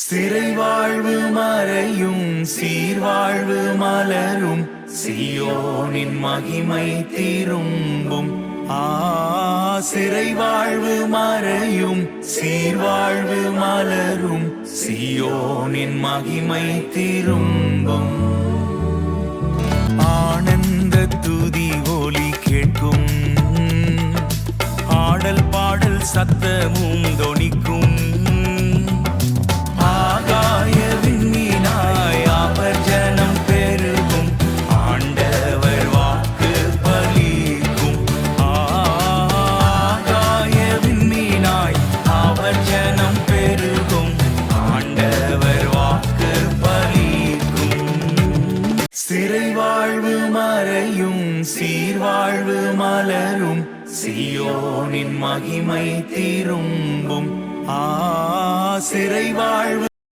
சிறை வாழ்வு மறையும் சீர்வாழ்வு மலரும் சியோனின் மகிமை திரும்பும். ஆ சிறை வாழ்வு மறையும் சீர்வாழ்வு மலரும் சியோனின் மகிமை திரும்பும். ஆனந்த துதி ஒலி கேட்கும். ஆடல் பாடல் சத்தமும் சிறை வாழ்வு மறையும் சீர்வாழ்வு மலரும் சியோனின் மகிமை திரும்பும். ஆ சிறை வாழ்வு